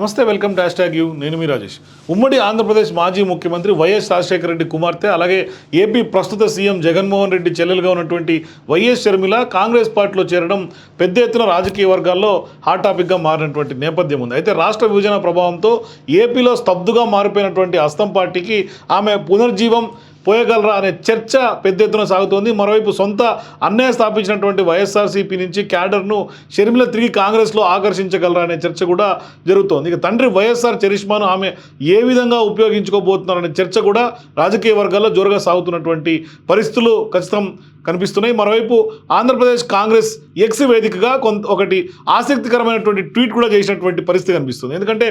నమస్తే welcome dash tag you. నేను మీ రాజేష్. ఉమ్మడి ఆంధ్రప్రదేశ్ మాజీ ముఖ్యమంత్రి వైఎస్ రాజశేఖర రెడ్డి కుమార్తె అలాగే ఏపీ ప్రస్తుత సీఎం జగన్మోహన్ రెడ్డి చెల్లెలుగా ఉన్నటువంటి వైఎస్ షర్మిల కాంగ్రెస్ పార్టీలో చేరడం పెద్ద ఎత్తున రాజకీయ వర్గాల్లో హాట్ టాపిక్గా మారినటువంటి నేపథ్యం ఉంది. అయితే రాష్ట్ర విభజన ప్రభావంతో ఏపీలో స్తబ్దుగా మారిపోయినటువంటి అస్తం పార్టీకి ఆమె పునర్జీవం పోయగలరా అనే చర్చ పెద్ద ఎత్తున సాగుతోంది. మరోవైపు సొంత అన్నయ్య స్థాపించినటువంటి వైఎస్ఆర్సీపీ నుంచి క్యాడర్ను షర్మిల తిరిగి కాంగ్రెస్లో ఆకర్షించగలరా అనే చర్చ కూడా జరుగుతోంది. ఇక తండ్రి వైఎస్ఆర్ చరిష్మాను ఆమె ఏ విధంగా ఉపయోగించుకోబోతున్నారనే చర్చ కూడా రాజకీయ వర్గాల్లో జోరుగా సాగుతున్నటువంటి పరిస్థితులు ఖచ్చితం కనిపిస్తున్నాయి. మరోవైపు ఆంధ్రప్రదేశ్ కాంగ్రెస్ ఎక్స్ వేదికగా కొంత ఒకటి ఆసక్తికరమైనటువంటి ట్వీట్ కూడా చేసినటువంటి పరిస్థితి కనిపిస్తుంది. ఎందుకంటే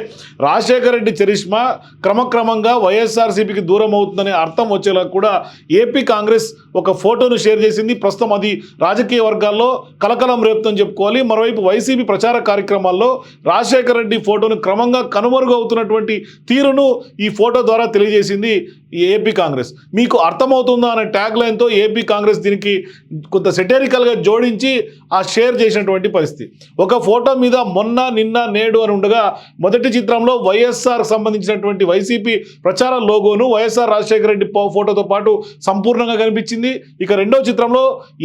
రాజశేఖర రెడ్డి చరిష్మా క్రమక్రమంగా వైఎస్ఆర్సీపీకి దూరం అవుతుందనే అర్థం వచ్చేలా కూడా ఏపీ కాంగ్రెస్ ఒక ఫోటోను షేర్ చేసింది. ప్రస్తుతం అది రాజకీయ వర్గాల్లో కలకలం రేపుతని చెప్పుకోవాలి. మరోవైపు వైసీపీ ప్రచార కార్యక్రమాల్లో రాజశేఖర రెడ్డి ఫోటోను క్రమంగా కనుమరుగు అవుతున్నటువంటి తీరును ఈ ఫోటో ద్వారా తెలియజేసింది ఏపీ కాంగ్రెస్ మీకు అర్థమవుతుందా అనే ట్యాగ్ లైన్తో ఏపీ కాంగ్రెస్ దీనికి కొంత సెటరికల్గా జోడించి ఆ షేర్ చేసినటువంటి పరిస్థితి. ఒక ఫోటో మీద మొన్న నిన్న నేడు అని ఉండగా మొదటి చిత్రంలో వైఎస్ఆర్ సంబంధించినటువంటి వైసీపీ ప్రచార లోగోను వైఎస్ఆర్ రాజశేఖర రెడ్డి ఫోటోతో పాటు సంపూర్ణంగా కనిపించింది. ఇక రెండో చిత్రంలో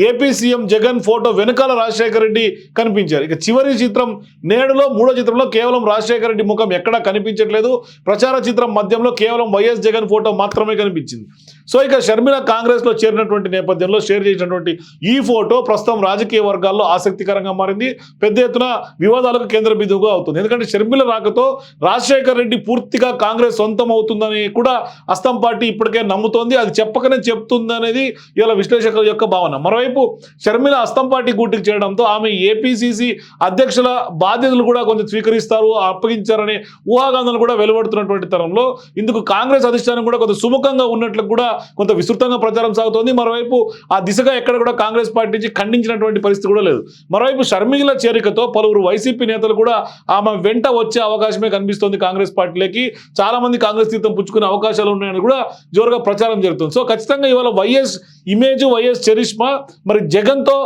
ఏపీ సీఎం జగన్ ఫోటో వెనకాల రాజశేఖర రెడ్డి కనిపించారు. ఇక చివరి చిత్రం నేడులో మూడో చిత్రంలో కేవలం రాజశేఖర రెడ్డి ముఖం ఎక్కడా కనిపించట్లేదు. ప్రచార చిత్రం మధ్యంలో కేవలం వైఎస్ జగన్ ఫోటో మాత్రమే కనిపించింది. సో ఇక షర్మిల కాంగ్రెస్లో చేరినటువంటి నేపథ్యంలో షేర్ చేసినటువంటి ఈ ఫోటో ప్రస్తుతం రాజకీయ వర్గాల్లో ఆసక్తికరంగా మారింది. పెద్ద ఎత్తున వివాదాలకు కేంద్ర బిందువుగా అవుతుంది. ఎందుకంటే షర్మిల రాకతో రాజశేఖర్ రెడ్డి పూర్తిగా కాంగ్రెస్ సొంతం అవుతుందని కూడా అస్తం పార్టీ ఇప్పటికే నమ్ముతోంది. అది చెప్పకనే చెప్తుంది అనేది ఇలా విశ్లేషకుల యొక్క భావన. మరోవైపు షర్మిల అస్తం పార్టీ గూటికి చేయడంతో ఆమె ఏపీసీసీ అధ్యక్షుల బాధ్యతలు కూడా కొంచెం స్వీకరిస్తారు అప్పగించారనే ఊహాగానాలు కూడా వెలువడుతున్నటువంటి తరంలో ఇందుకు కాంగ్రెస్ అధిష్టానం కూడా కొంత సుముఖంగా ఉన్నట్లు కూడా కొంత విస్తృతంగా ప్రచారం సాగుతోంది. మరోవైపు ఆ దిశగా ఎక్కడ కూడా కాంగ్రెస్ పార్టీ నుంచి ఖండించినటువంటి పరిస్థితి కూడా లేదు. మరోవైపు షర్మిల చేరికతో పలువురు వైసీపీ నేతలు కూడా ఆమె వెంట వచ్చే అవకాశమే కనిపిస్తోంది కాంగ్రెస్ పార్టీలోకి. చాలా మంది కాంగ్రెస్ తీర్థం పుచ్చుకునే అవకాశాలు ఉన్నాయని కూడా జోరుగా ప్రచారం జరుగుతుంది. సో ఖచ్చితంగా ఇవాళ వైఎస్ ఇమేజ్ వైఎస్ చరిష్మా మరి జగన్తో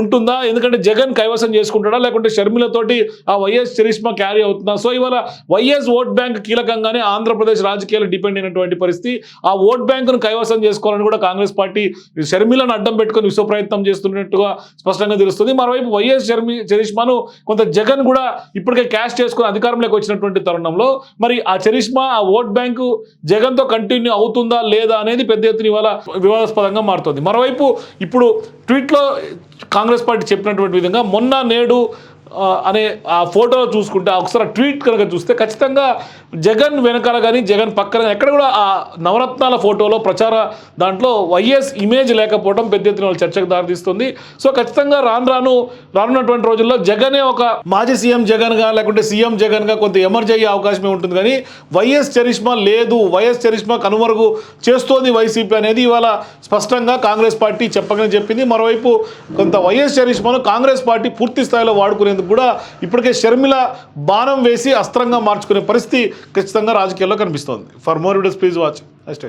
ఉంటుందా? ఎందుకంటే జగన్ కైవసం చేసుకుంటాడా? లేకుంటే షర్మిలతోటి ఆ వైఎస్ చరిష్మా క్యారీ అవుతుందా? సో ఇవాళ వైఎస్ ఓట్ బ్యాంక్ కీలకంగానే ఆంధ్రప్రదేశ్ రాజకీయాలు డిపెండ్ అయినటువంటి పరిస్థితి. ఆ ఓట్ బ్యాంకును కైవసం చేసుకోవాలని కూడా కాంగ్రెస్ పార్టీ షర్మిలను అడ్డం పెట్టుకొని విశ్వ ప్రయత్నం చేస్తున్నట్టుగా స్పష్టంగా తెలుస్తుంది. మరోవైపు వైఎస్ షర్మి చరిష్మాను కొంత జగన్ కూడా ఇప్పటికే క్యాష్ చేసుకుని అధికారంలోకి వచ్చినటువంటి తరుణంలో. మరి ఆ చరిష్మా ఆ ఓట్ బ్యాంకు జగన్తో కంటిన్యూ అవుతుందా లేదా అనేది పెద్ద ఎత్తున ఇవాళ వివాదాస్పదంగా మారుతుంది. మరోవైపు ఇప్పుడు ట్వీట్లో కాంగ్రెస్ పార్టీ చెప్పినటువంటి విధంగా మొన్న నేడు అనే ఆ ఫోటోలో చూసుకుంటే ఆ ఒకసారి ట్వీట్ కనుక చూస్తే ఖచ్చితంగా జగన్ వెనకాల కానీ జగన్ పక్కన ఎక్కడ కూడా ఆ నవరత్నాల ఫోటోలో ప్రచార దాంట్లో వైఎస్ ఇమేజ్ లేకపోవడం పెద్ద ఎత్తున చర్చకు దారితీస్తుంది. సో ఖచ్చితంగా రాను రాను రానున్నటువంటి రోజుల్లో జగనే ఒక మాజీ సీఎం జగన్గా లేకుంటే సీఎం జగన్గా కొంత ఎమర్జ్ అయ్యే అవకాశమే ఉంటుంది. కానీ వైఎస్ చరిష్మా లేదు వైఎస్ చరిష్మా కనుమరుగు చేస్తోంది వైసీపీ అనేది ఇవాళ స్పష్టంగా కాంగ్రెస్ పార్టీ చెప్పకనే చెప్పింది. మరోవైపు కొంత వైఎస్ చరిష్మాను కాంగ్రెస్ పార్టీ పూర్తి స్థాయిలో వాడుకునేందుకు కూడా ఇప్పటికే షర్మిల బాణం వేసి అస్త్రంగా మార్చుకునే పరిస్థితి ఖచ్చితంగా రాజకీయాల్లో కనిపిస్తోంది. For more videos please watch hash